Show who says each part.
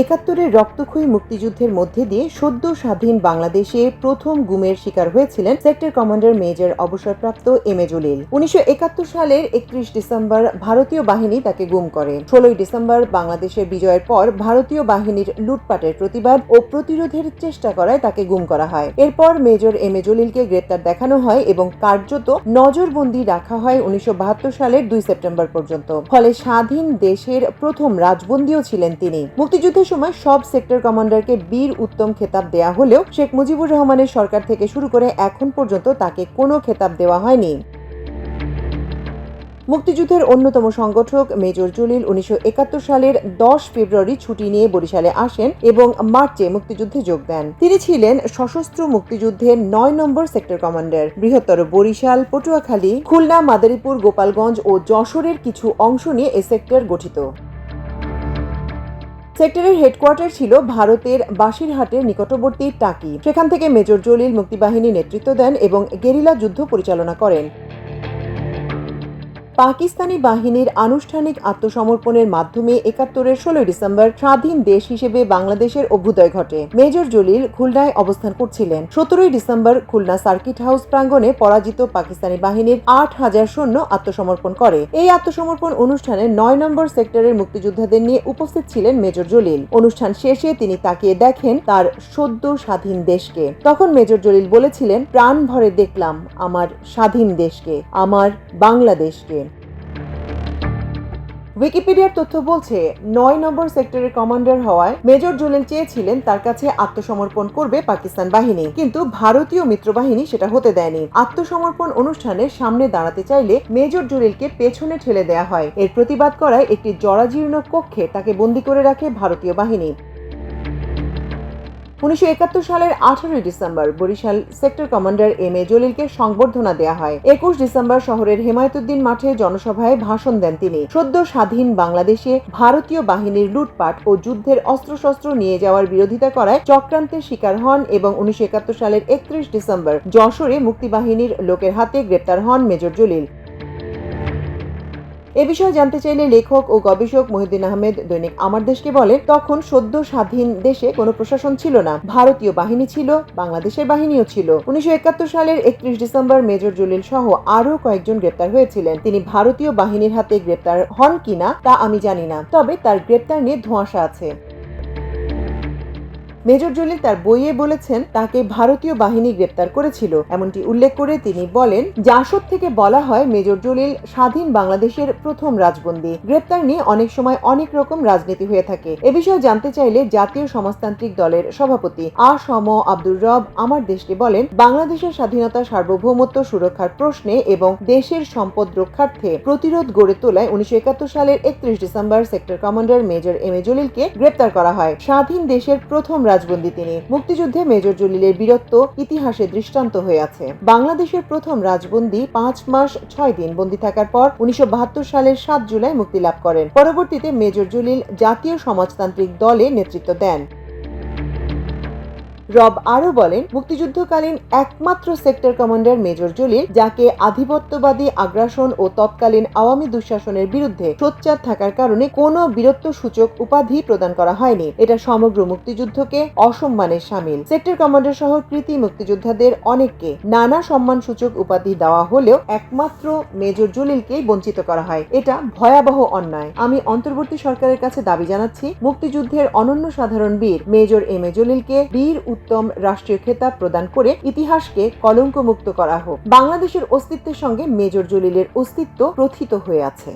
Speaker 1: একাত্তরের রক্তক্ষয়ী মুক্তিযুদ্ধের মধ্যে দিয়ে সদ্য স্বাধীন বাংলাদেশে প্রথম গুমের শিকার হয়েছিলেন সেক্টর কমান্ডার মেজর অবসরপ্রাপ্ত এম এ জলিল। উনিশশো একাত্তর সালের একত্রিশ ডিসেম্বর ভারতীয় বাহিনী তাকে গুম করে। ষোলোই ডিসেম্বর বাংলাদেশের বিজয়ের পর ভারতীয় বাহিনীর লুটপাটের প্রতিবাদ ও প্রতিরোধের চেষ্টা করায় তাকে গুম করা হয়। এরপর মেজর এম এ জলিলকে গ্রেপ্তার দেখানো হয় এবং কার্যত নজরবন্দি রাখা হয় উনিশশো বাহাত্তর সালের দুই সেপ্টেম্বর পর্যন্ত। ফলে স্বাধীন দেশের প্রথম রাজবন্দিও ছিলেন তিনি। মুক্তিযুদ্ধের সময় সব সেক্টর কমান্ডারকে বীর উত্তম খেতাব দেয়া হলেও শেখ মুজিবুর রহমানের সরকার থেকে শুরু করে এখন পর্যন্ত তাকে কোনো খেতাব দেওয়া হয়নি। মুক্তিযুদ্ধের অন্যতম সংগঠক মেজর জলিল উনিশশো একাত্তর সালের দশ ফেব্রুয়ারি ছুটি নিয়ে বরিশালে আসেন এবং মার্চে মুক্তিযুদ্ধে যোগ দেন। তিনি ছিলেন সশস্ত্র মুক্তিযুদ্ধের নয় নম্বর সেক্টর কমান্ডার। বৃহত্তর বরিশাল, পটুয়াখালী, খুলনা, মাদারীপুর, গোপালগঞ্জ ও যশোরের কিছু অংশ নিয়ে এ সেক্টর গঠিত। সেক্টরের হেডকোয়ার্টার ছিল ভারতের বাসিরহাটের নিকটবর্তী টাকি। সেখান থেকে মেজর জলিল মুক্তিবাহিনী নেতৃত্ব দেন এবং গেরিলা যুদ্ধ পরিচালনা করেন। পাকিস্তানি বাহিনীর আনুষ্ঠানিক আত্মসমর্পণের মাধ্যমে একাত্তরের ষোলোই ডিসেম্বর স্বাধীন দেশ হিসেবে বাংলাদেশের অভ্যুদয় ঘটে। মেজর জলিল খুলনায় অবস্থান করছিলেন। সতেরোই ডিসেম্বর খুলনা সার্কিট হাউস প্রাঙ্গণে পরাজিত পাকিস্তানি বাহিনীর আট হাজার সৈন্য আত্মসমর্পণ করে। এই আত্মসমর্পণ অনুষ্ঠানে নয় নম্বর সেক্টরের মুক্তিযোদ্ধাদের নিয়ে উপস্থিত ছিলেন মেজর জলিল। অনুষ্ঠান শেষে তিনি তাকিয়ে দেখেন তার সদ্য স্বাধীন দেশকে। তখন মেজর জলিল বলেছিলেন, প্রাণ ভরে দেখলাম আমার স্বাধীন দেশকে, আমার বাংলাদেশকে। উইকিপিডিয়ার তথ্য বলছে, নয় নম্বর সেক্টরের কমান্ডার হওয়ায় মেজর জলিল চেয়েছিলেন তার কাছে আত্মসমর্পণ করবে পাকিস্তান বাহিনী। কিন্তু ভারতীয় মিত্রবাহিনী সেটা হতে দেয়নি। আত্মসমর্পণ অনুষ্ঠানে সামনে দাঁড়াতে চাইলে মেজর জলিলকে পেছনে ঠেলে দেয়া হয়। এর প্রতিবাদ করায় একটি জরাজীর্ণ কক্ষে তাকে বন্দী করে রাখে ভারতীয় বাহিনী। উনিশশো একাত্তর সালের আঠারোই December Barisal sector commander M A জলিলকে সংবর্ধনা দেয়া হয়। একুশ ডিসেম্বর শহরের হেমায়তুদ্দিন মাঠে জনসভায় ভাষণ দেন তিনি। সদ্য স্বাধীন বাংলাদেশে ভারতীয় বাহিনীর লুটপাট ও যুদ্ধের অস্ত্রশস্ত্র নিয়ে যাওয়ার বিরোধিতা করায় চক্রান্তের শিকার হন এবং উনিশশো একাত্তর সালের একত্রিশ ডিসেম্বর যশোরে মুক্তিবাহিনীর লোকের হাতে গ্রেপ্তার হন মেজর জলিল। এ বিষয়ে জানতে চাইলে লেখক ও গবেষক মহিউদ্দিন আহমেদ, দৈনিক আমার দেশকে বলে, তখন সদ্য স্বাধীন দেশে কোনো প্রশাসন ছিল না। ভারতীয় বাহিনী ছিল, বাংলাদেশের বাহিনীও ছিল। উনিশশো একাত্তর সালের একত্রিশ ডিসেম্বর মেজর জলিল সহ আরও কয়েকজন গ্রেপ্তার হয়েছিলেন। তিনি ভারতীয় বাহিনীর হাতে গ্রেপ্তার হন কিনা তা আমি জানি না, তবে তার গ্রেপ্তার নিয়ে ধোঁয়াশা আছে। মেজর জলিল তার বইয়ে বলেছেন, তাকে ভারতীয় বাহিনী গ্রেপ্তার করেছিল। এমনটি উল্লেখ করে তিনি বলেন, জাসদ থেকে বলা হয় মেজর জলিল স্বাধীন বাংলাদেশের প্রথম রাজবন্দী। গ্রেপ্তার নিয়ে অনেক সময় অনেক রকম রাজনীতি হয়ে থাকে। এ বিষয়ে জানতে চাইলে জাতীয় সমাজতান্ত্রিক দলের সভাপতি আ সম আব্দুর রব আমার দেশকে বলেন, বাংলাদেশের স্বাধীনতা সার্বভৌমত্ব সুরক্ষার প্রশ্নে এবং দেশের সম্পদ রক্ষার্থে প্রতিরোধ গড়ে তোলায় উনিশশো একাত্তর সালের একত্রিশ December sector commander major M A জলিলকে গ্রেপ্তার করা হয়। স্বাধীন দেশের প্রথম রাজবন্দী তিনি মুক্তিযুদ্ধে মেজর জলিলের বীরত্ব ইতিহাসে দৃষ্টান্ত হয়ে আছে। বাংলাদেশের প্রথম রাজবন্দী পাঁচ মাস ছয় দিন বন্দী থাকার পর উনিশশো বাহাত্তর সালের সাত জুলাই মুক্তি লাভ করেন। পরবর্তীতে মেজর জলিল জাতীয় সমাজতান্ত্রিক দলে নেতৃত্ব দেন। রব আরও বলেন, মুক্তিযুদ্ধকালীন একমাত্র সেক্টর কমান্ডার মেজর জলিল, যাকে আধিপত্যবাদী আগ্রাসন ও তৎকালীন আওয়ামী দুঃশাসনের বিরুদ্ধে সোচ্চার থাকার কারণে কোনো বীরত্ব সূচক উপাধি প্রদান করা হয়নি। এটা সমগ্র মুক্তিযুদ্ধকে অসম্মানের সামিল। সেক্টর কমান্ডার সহ কৃতি মুক্তিযোদ্ধাদের অনেককে নানা সম্মান সূচক উপাধি দেওয়া হলেও একমাত্র মেজর জলিলকেই বঞ্চিত করা হয়। এটা ভয়াবহ অন্যায়। আমি অন্তর্বর্তী সরকারের কাছে দাবি জানাচ্ছি, মুক্তিযুদ্ধের অনন্য সাধারণ বীর মেজর এম এ জলিলকে বীর উত্তম রাষ্ট্রীয় খেতাব প্রদান করে ইতিহাসকে কলঙ্কমুক্ত করা হোক। বাংলাদেশের অস্তিত্বের সঙ্গে মেজর জলিলের অস্তিত্ব প্রথিত হয়ে আছে।